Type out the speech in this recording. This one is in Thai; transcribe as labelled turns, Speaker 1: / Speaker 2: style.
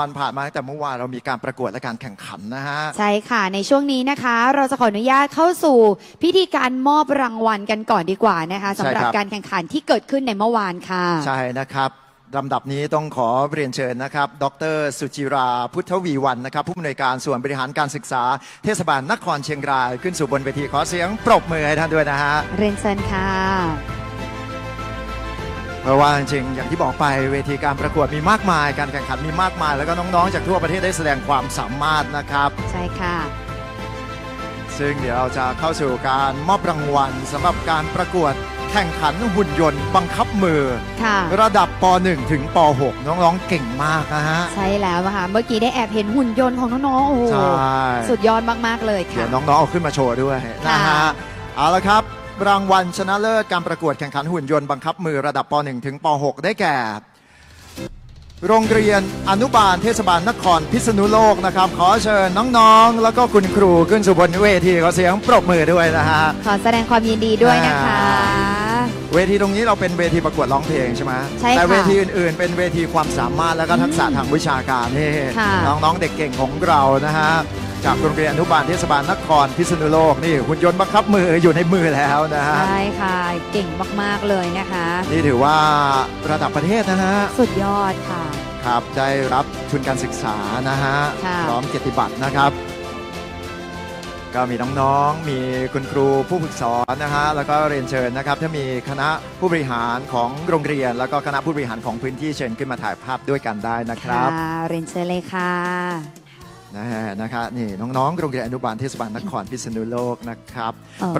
Speaker 1: วันผ่านมาตั้งแต่เมื่อวานเรามีการประกวดและการแข่งขันนะฮะ
Speaker 2: ใช่ค่ะในช่วงนี้นะคะ เราจะขออนุญาตเข้าสู่พิธีการมอบรางวัลกันก่อนดีกว่านะคะสำหรับ
Speaker 1: ใช่ครับ
Speaker 2: การแข่งขันที่เกิดขึ้นในเมื่อวานค่ะ
Speaker 1: ใช่นะครับลำดับนี้ต้องขอเรียนเชิญนะครับ ดรสุจิราพุทธวีวันนะครับ ผู้อำนวยการส่วนบริหารการศึกษา เทศบาลนครเชียงราย ขึ้นสู่บนเวทีขอเสียงปรบมือให้ท่านด้วยนะฮะ
Speaker 2: เรียนเชิญค่ะ
Speaker 1: เพราะว่าจริงๆอย่างที่บอกไปเวทีการประกวดมีมากมาย การแข่งขันมีมากมาย แล้วก็น้องๆ จากทั่วประเทศได้แสดงความสามารถนะครับ
Speaker 2: ใช่ค่ะ
Speaker 1: ซึ่งเดี๋ยวเราจะเข้าสู่การมอบรางวัลสำหรับการประกวดแข่งขันหุ่นยนต์บังคับมือ
Speaker 2: ค่ะ
Speaker 1: ระดับป .1 ถึงป .6 น้องๆเก่งมากนะฮะ
Speaker 2: ใช่แล้วค่ะเมื่อกี้ได้แอบเห็นหุ่นยนต์ของน้องๆโอ้โห
Speaker 1: ใช่
Speaker 2: สุดยอดมากๆเลย
Speaker 1: เดี๋ย
Speaker 2: ค่ะ
Speaker 1: วน้องๆเอาขึ้นมาโชว์ด้วยนะฮะ
Speaker 2: ค่ะ
Speaker 1: เอาละครับ รางวัลชนะเลิศการประกวดแข่งขันหุ่นยนต์บังคับมือระดับป .1 ถึงป .6 ได้แก่ โรงเรียนอนุบาลเทศบาลนครพิษณุโลกนะครับ ขอเชิญน้องๆ แล้วก็คุณครูขึ้นสู่บนเวทีขอเสียงปรบมือด้วยนะฮะ
Speaker 2: ขอแสดงความยินดีด้วยนะคะ
Speaker 1: เวทีตรงนี้เราเป็นเวทีประกวดร้องเพลงใช่ไหม
Speaker 2: ใช่ค่ะ
Speaker 1: แต่เวทีอื่นๆ เป็นเวทีความสามารถและก็ทักษะทางวิชาการนี่
Speaker 2: ค่ะ
Speaker 1: น้องๆเด็กเก่งของเรานะฮะ จากโรงเรียนอนุบาลเทศบาลนครพิษณุโลกนี่หุ่นยนต์บังคับมืออยู่ในมือแล้วนะฮะ
Speaker 2: ใช่ค่ะเก่งมากๆเลยนะคะ
Speaker 1: นี่ถือว่าระดับประเทศนะฮะ
Speaker 2: สุดยอดค่ะ
Speaker 1: ครับได้รับทุนการศึกษานะฮะ
Speaker 2: ค่ะ
Speaker 1: พร้อมเกียรติบัตรนะครับ ก็มีน้องๆมีคุณครูผู้ฝึกสอนนะฮะแล้วก็เรียนเชิญนะครับ ถ้ามีคณะผู้บริหารของโรงเรียน แล้วก็คณะผู้บริหารของพื้นที่เชิญขึ้นมาถ่ายภาพด้วยกันได้นะครับ
Speaker 2: ค่ะเรียนเชิญเลยค่ะ
Speaker 1: นะฮะนะคะนี่น้องๆโรงเรียนอนุบาลเทศบาลนครพิษณุโลกนะครับ